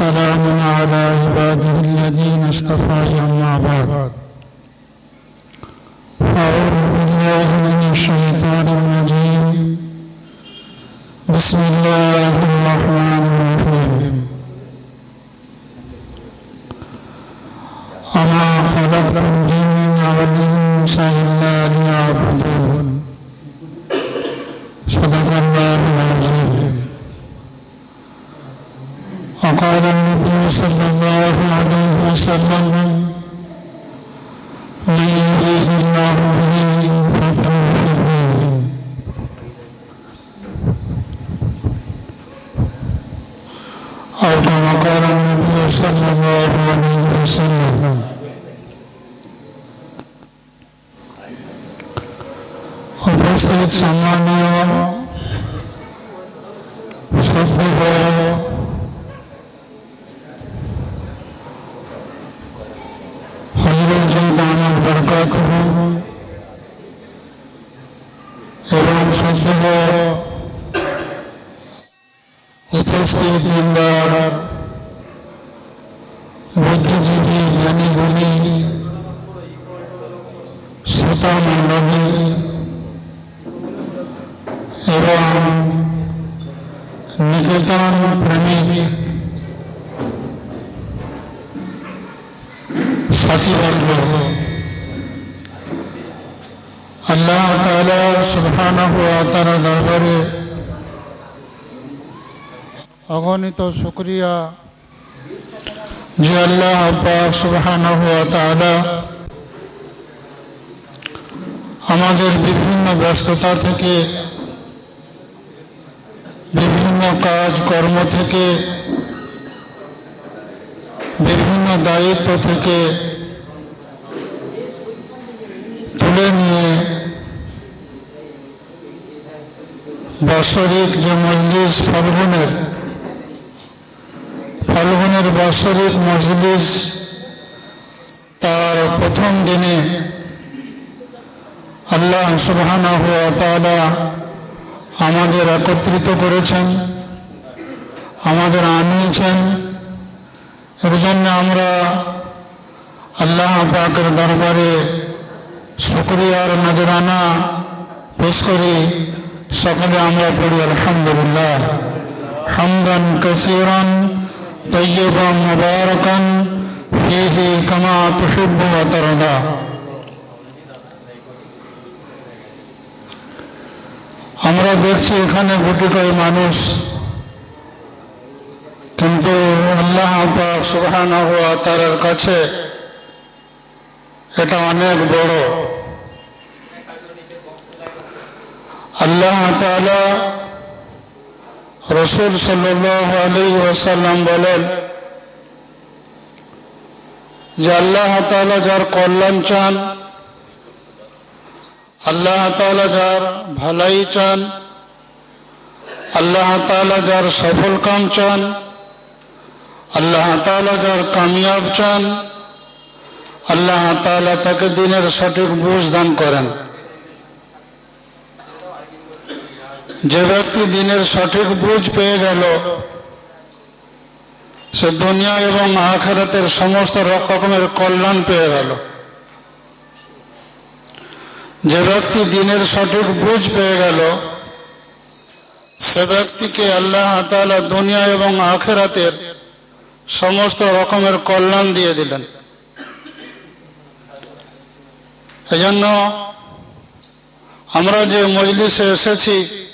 وسلام على عباده الذين اصطفى أما بعد. أعوذ بالله من الشيطان الرجيم. بسم الله সম্মানীয় শ্রদ্ধেয় হজরত দামাদ বরকাত এবং শ্রদ্ধেয় উপস্থিত বৃন্দার বুদ্ধিজীবী জ্ঞানীগুলি শ্রোতা মণ্ডলী নিকেতন প্রেমিক সাথীবর্গ আল্লাহ তালা সুবহান তার দরবারে অগণিত শুক্রিয়া যে আল্লাহ পাক সুবহান তালা আমাদের বিভিন্ন ব্যস্ততা থেকে বিভিন্ন কাজ, কর্ম থেকে, বিভিন্ন দায়িত্ব থেকে তুলে নিয়ে বাৎসরিক যে মজলিস, ফাল্গুনের ফাল্গুনের বাৎসরিক মজলিস তার প্রথম দিনে আল্লাহ তাআলা আমাদের একত্রিত করেছেন, আমাদের আনিয়েছেন এর জন্য আমরা আল্লাহ পাকের দরবারে শুক্রিয়ার নজরানা পেশ করি। সকলে আমরা পড়ি, আলহামদুলিল্লাহ। হামদান কসিরান তৈয়বান মুবারকান, ফিহি কামা তুহিব্বু ওয়া আমরা দেখছি এখানে গুটি কয় মানুষ। কিন্তু আল্লাহ ওয়া তাআলার কাছে এটা অনেক বড়। আল্লাহ তাআলা রসুল সাল্লাল্লাহু আলাইহি ওয়াসাল্লাম বলেন যে আল্লাহ তাআলা যার কল্যাণ চান আল্লাহ তাআলা যার ভালাই চান, আল্লাহ তাআলা যার সফল কাম চান, আল্লাহ তাআলা যার কামিয়াব চান, আল্লাহ তাআলা তাকে দিনের সঠিক বুঝ দান করেন। যে ব্যক্তি দিনের সঠিক বুঝ পেয়ে গেল, সে দুনিয়া এবং আখেরাতের সমস্ত রকমের কল্যাণ পেয়ে গেল। যে ব্যক্তি দিনের সঠিক বুঝ পেয়ে গেল, সে ব্যক্তিকে আল্লাহ তাআলা দুনিয়া এবং আখেরাতের সমস্ত রকমের কল্যাণ দিয়ে দিলেন। এজন্য আমরা যে মজলিসে এসেছি,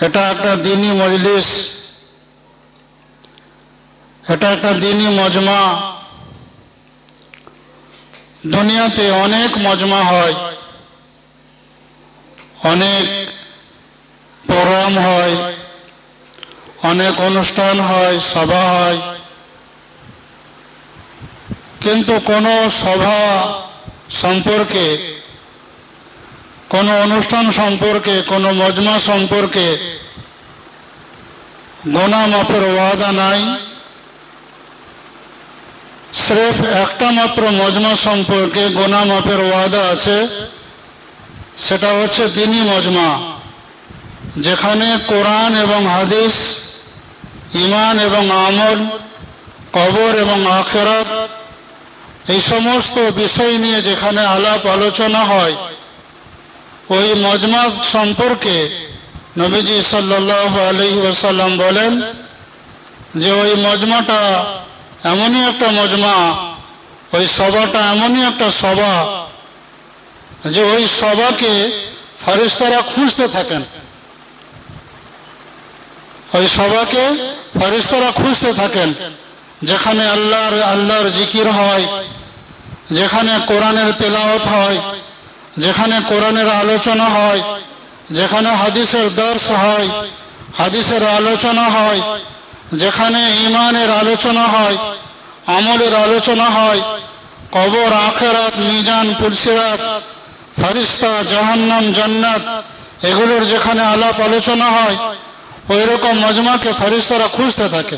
এটা একটা দিনই মজলিস, এটা একটা দিনই মজমা। দুনিয়াতে অনেক মজমা হয়। অনেক প্রোগ্রাম হয়। অনেক অনুষ্ঠান হয়, সভা হয়। কিন্তু কোনো সভা সম্পর্কে, কোনো অনুষ্ঠান সম্পর্কে, কোনো মজমা সম্পর্কে গোনা মাপের ওয়াদা নাই। স্রেফ একটা মাত্র মজমা সম্পর্কে গোনা মাপের ওয়াদা আছে, সেটা হচ্ছে দিনই মজমা, যেখানে কোরআন এবং হাদিস ইমান এবং আমল, কবর এবং আখেরাত, এই সমস্ত বিষয় নিয়ে যেখানে আলাপ আলোচনা হয়, ওই মজমা সম্পর্কে নবীজি সাল্লাহ আলহি ওসাল্লাম বলেন যে ওই মজমাটা এমনই একটা মজমা, ওই সভাটা এমনই একটা সভা যে ওই সভাকে ফরিস্তারা খুঁজতে থাকেন। ওই সভাকে ফরিস্তারা খুঁজতে থাকেন, যেখানে আল্লাহর আল্লাহর জিকির হয়, যেখানে কোরআনের তেলাওয়াত হয়, যেখানে কোরআনের আলোচনা হয়, যেখানে হাদিসের দর্শ হয়, হাদিসের আলোচনা হয় যেখানে ইমানের আলোচনা হয়, আমলের আলোচনা হয়, কবর, আখেরাত, মিজান, পুলসিরাত, ফারিস্তা, জাহান্নাম, জান্নাত, এগুলোর যেখানে আলাপ আলোচনা হয় ওই রকম মজমাকে ফারিস্তারা খুঁজতে থাকে।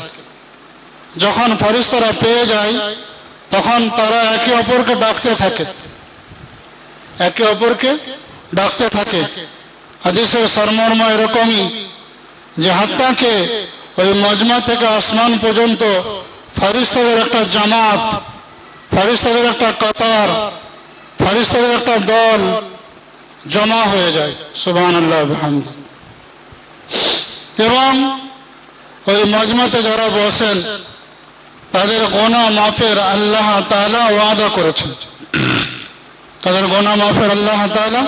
যখন ফারিস্তারা পেয়ে যায়, তখন তারা একে অপরকে ডাকতে থাকে। একে অপরকে ডাকতে থাকে। হাদিসের সরমর্ম এরকমই যে হাত্তাকে ওই মজমা থেকে আসমান পর্যন্ত ফারিস্তাদের একটা জামাত ফারিস্তাদের একটা কাতার ফারিস্তাদের একটা দল জমা হয়ে যায়। সুবাহ এবং ওই মজমাতে যারা বসেন, তাদের গোনা মাফের আল্লাহ তালা ওয়াদা করেছেন। তাদের গোনা মাফের আল্লাহ তালা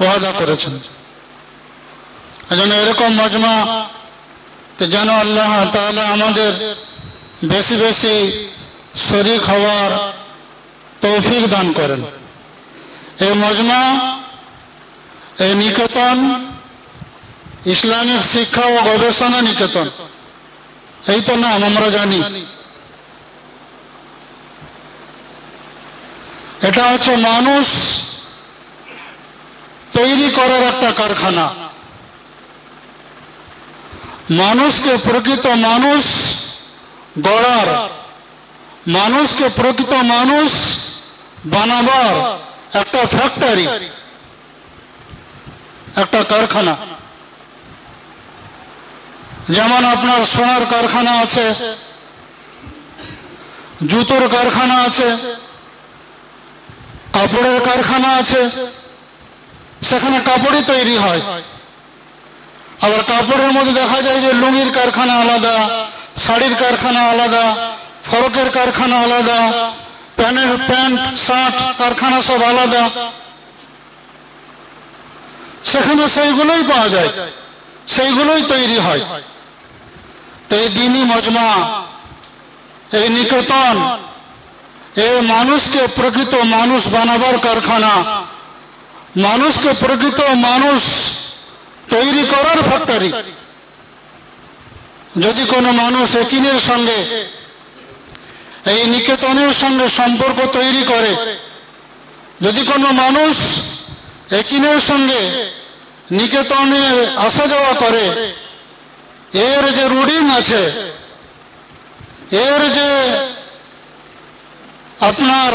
ওয়াদা করেছেন। এজন্য এরকম মজমা যেন আল্লাহ তাহলে আমাদের বেশি বেশি শরিক হওয়ার তৌফিক দান করেন। এই মজমা, এই নিকেতন, ইসলামিক শিক্ষা ও গবেষণা নিকেতন, এই তো নাম আমরা জানি। এটা হচ্ছে মানুষ তৈরি করার একটা কারখানা। মানুষকে প্রকৃত মানুষ গড়ার। মানুষকে প্রকৃত মানুষ বানাবার একটা ফ্যাক্টরি একটা কারখানা। যেমন আপনার সোনার কারখানা আছে, জুতোর কারখানা আছে, কাপড়ের কারখানা আছে, সেখানে কাপড়ই তৈরি হয়। আবার কাপড়ের মধ্যে দেখা যায় যে লুঙ্গির কারখানা আলাদা, শাড়ির কারখানা আলাদা, ফরকের কারখানা আলাদা, প্যানের প্যান্ট, শার্ট, কারখানা সব আলাদা। সেখানে সেইগুলোই পাওয়া যায়, সেইগুলোই তৈরি হয়। এই দিনই মজমা, এই নিকেতন, এ মানুষকে প্রকৃত মানুষ বানাবার কারখানা, মানুষকে প্রকৃত মানুষ তৈরি করার ফ্যাক্টরি। যদি কোনো মানুষ একিনের সঙ্গে, এই নিকেতনের সঙ্গে সম্পর্ক তৈরি করে, যদি কোনো মানুষ একিনের সঙ্গে নিকেতনের আসা যাওয়া করে, এর যে রুডিং আছে, এর যে আপনার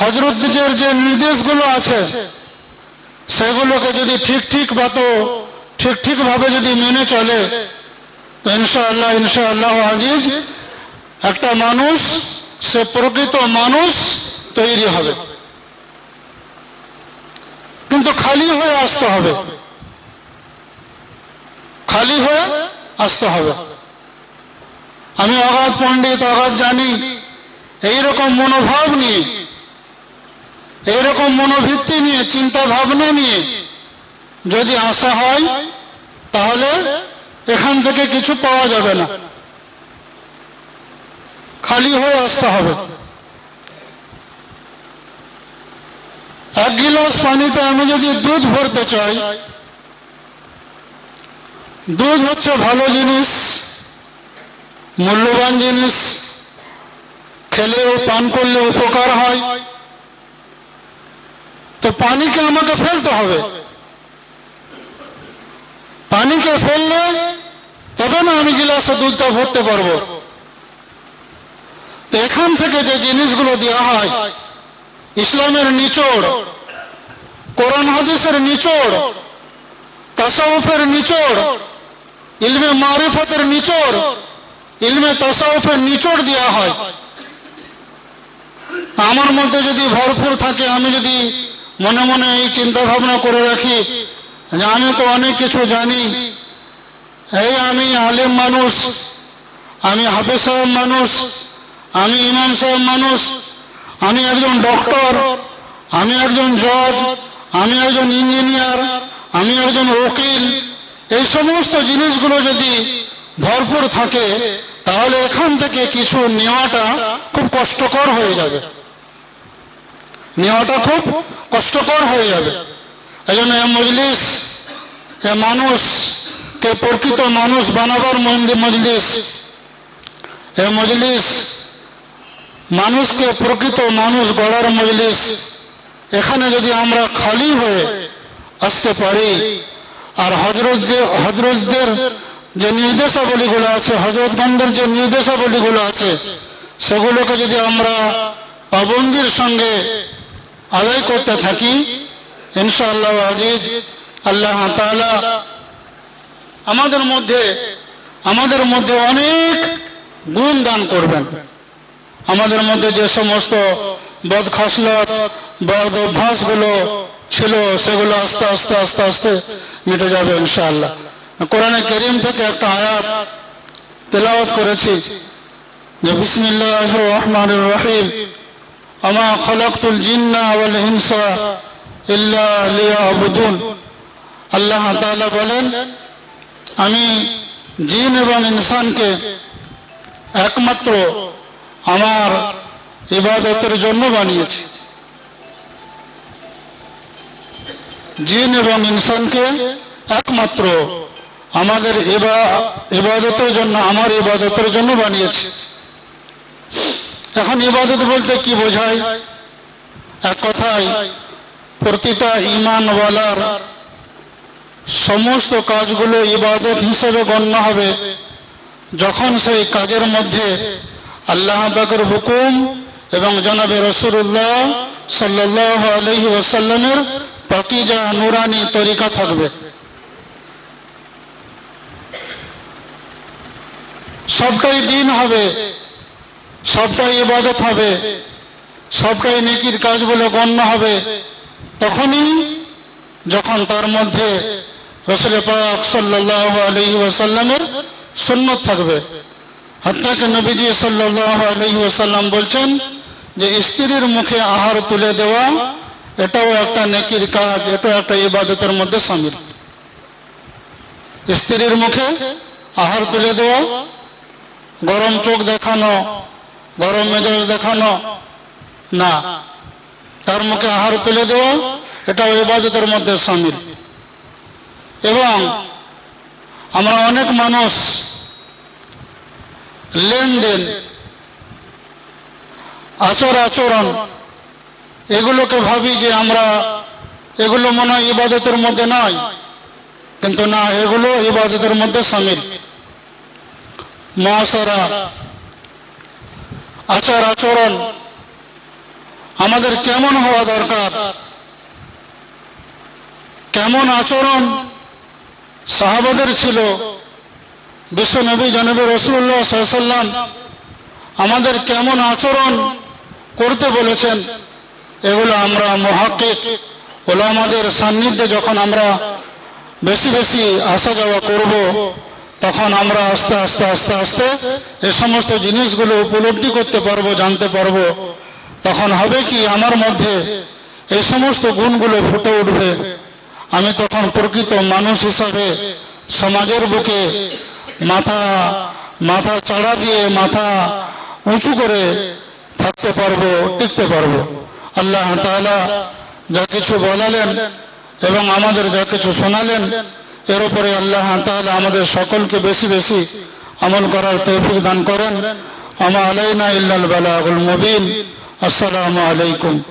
হজরতদের যে নির্দেশগুলো আছে, সেগুলোকে যদি ঠিক ঠিক বা তো ঠিক ঠিক ভাবে যদি মেনে চলে, তো ইনশাআল্লাহ ইনশাআল্লাহ আজিজ, একটা মানুষ, সে প্রকৃত মানুষ তৈরি হবে। কিন্তু খালি হয়ে আসতে হবে। খালি হয়ে আসতে হবে। আমি অগাধ পণ্ডিত, অগাধ জানি এইরকম মনোভাব নিয়ে, এইরকম মনোভিত্তি নিয়ে চিন্তা ভাবনা নিয়ে যদি আসা হয়, তাহলে এখান থেকে কিছু পাওয়া যাবে না। খালি হয়ে আসতে হবে। এক গিলাস পানিতে আমি যদি দুধ ভরতে চাই, দুধ হচ্ছে ভালো জিনিস, মূল্যবান জিনিস, খেলেও, পান করলে উপকার হয়। তো পানিকে আমাকে ফেলতে হবে। পানিকে ফেললে তবে না আমি গিলাসে দুধটা ভরতে পারব। তো এখান থেকে যে জিনিসগুলো দেওয়া হয়, ইসলামের নিচড়, কোরআন হাদিসের নিচড়, তাসাউফের নিচড়, ইলমে মারিফতের নিচড়, ইলমে তাসাউফের নিচড় দেওয়া হয়। আমার মধ্যে যদি ভরপুর থাকে, আমি যদি মনে মনে এই চিন্তা ভাবনা করে রাখি আমি তো অনেক কিছু জানি। এই আমি আলেম মানুষ, আমি হাফেজ সাহেব মানুষ, আমি ইমাম সাহেব মানুষ, আমি একজন ডক্টর, আমি একজন জজ, আমি একজন ইঞ্জিনিয়ার, আমি একজন উকিল। এই সমস্ত জিনিসগুলো যদি ভরপুর থাকে, তাহলে এখান থেকে কিছু নেওয়াটা খুব কষ্টকর হয়ে যাবে। নেওয়াটা খুব কষ্টকর হয়ে যাবে। এই এ মজলিস, এ মানুষকে প্রকৃত মানুষ বানাবার মজলিস। এ মজলিস, মানুষকে প্রকৃত মানুষ গড়ার মজলিস। এখানে যদি আমরা খালি হয়ে আসতে পারি, আর হজরত যে, হজরতদের যে নির্দেশাবলীগুলো আছে হজরতগঞ্জের যে নির্দেশাবলীগুলো আছে, সেগুলোকে যদি আমরা পাবন্দির সঙ্গে আদায় করতে থাকি ইনশাআল্লাহ আজিজ, আল্লাহ আমাদের মধ্যে আমাদের মধ্যে অনেক গুণ দান করবেন। আমাদের মধ্যে যে সমস্ত বদ খসলত বদ অভ্যাসগুলো ছিল, সেগুলো আস্তে আস্তে আস্তে আস্তে মিটে যাবে ইনশাআল্লাহ। কোরআনে করিম থেকে একটা আয়াত তেলাওয়াত করেছি যে বিসমিল্লাহ রহমান রহিম, আমা খলকতুল জিন্না ওয়াল হিংসা ইল্লা লিয়াবুদুন। আল্লাহ তাআলা বলেন, আমি জিন এবং ইনসানকে একমাত্র আমার ইবাদতের জন্য বানিয়েছি। জিন এবং ইনসানকে একমাত্র আমাদের ইবা- ইবাদতের জন্য, আমার ইবাদতের জন্য বানিয়েছি। এখন ইবাদত বলতে কি বোঝায়? এক কথায় প্রতিটা ইমানওয়ালার সমস্ত কাজগুলো ইবাদত হিসেবে গণ্য হবে। যখন সেই কাজের মধ্যে আল্লাহ পাকের হুকুম এবং জনাবে রসুল্লাহ সাল্লাহ আলহি ওয়াসাল্লামের পাকিজা নুরানি তরিকা থাকবে। সবটাই দিন হবে, সবটাই ইবাদত হবে, সবটাই নেকির কাজ বলে গণ্য হবে। তখনই যখন তার মধ্যে রসুল পাক সাল্লাহ আলহি ওয়াসাল্লামের থাকবে, হত্যাকে নবীজি সাল্লাহ আলহি ওয়াসাল্লাম বলছেন যে স্ত্রীর মুখে আহার তুলে দেওয়া, এটাও একটা নেকির কাজ, এটাও একটা ইবাদতের মধ্যে সামিল। স্ত্রীর মুখে আহার তুলে দেওয়া, গরম চোখ দেখানো, গরম মেজাজ দেখানো, না। তার মুখে আহার তুলে দেওয়া এটাও ইবাদতের মধ্যে সামিল। এবং আমরা অনেক মানুষ লেনদেন, আচার আচরণ, এগুলোকে ভাবি যে আমরা এগুলো মনে হয় ইবাদতের মধ্যে নয় কিন্তু না, এগুলো ইবাদতের মধ্যে সামিল। মহাসারা, আচার আচরণ আমাদের কেমন হওয়া দরকার? কেমন আচরণ? সাহাবাদের ছিল। বিশ্ব নবী জনবী রসুল্লাহ সাল্লাম আমাদের কেমন আচরণ করতে বলেছেন? এগুলো আমরা মহাকিক ওলামাদের সান্নিধ্যে যখন আমরা বেশি বেশি আসা যাওয়া করব, তখন আমরা আস্তে আস্তে আস্তে আস্তে এ সমস্ত জিনিসগুলো উপলব্ধি করতে পারব, জানতে পারব। তখন হবে কি আমার মধ্যে এই সমস্ত গুণগুলো ফুটে উঠবে। আমি তখন প্রকৃত মানুষ হিসাবে সমাজের বুকে মাথা মাথা চাড়া দিয়ে মাথা উঁচু করে থাকতে পারব, টিকতে পারব। আল্লাহ তাআলা যা কিছু বলালেন এবং আমাদের যা কিছু শোনালেন, এর উপরে আল্লাহ তাআলা আমাদের সকলকে বেশি বেশি আমল করার তৌফিক দান করেন। আমা আলাইনা ইল্লাল বালাগুল মুবিন। السلام عليكم.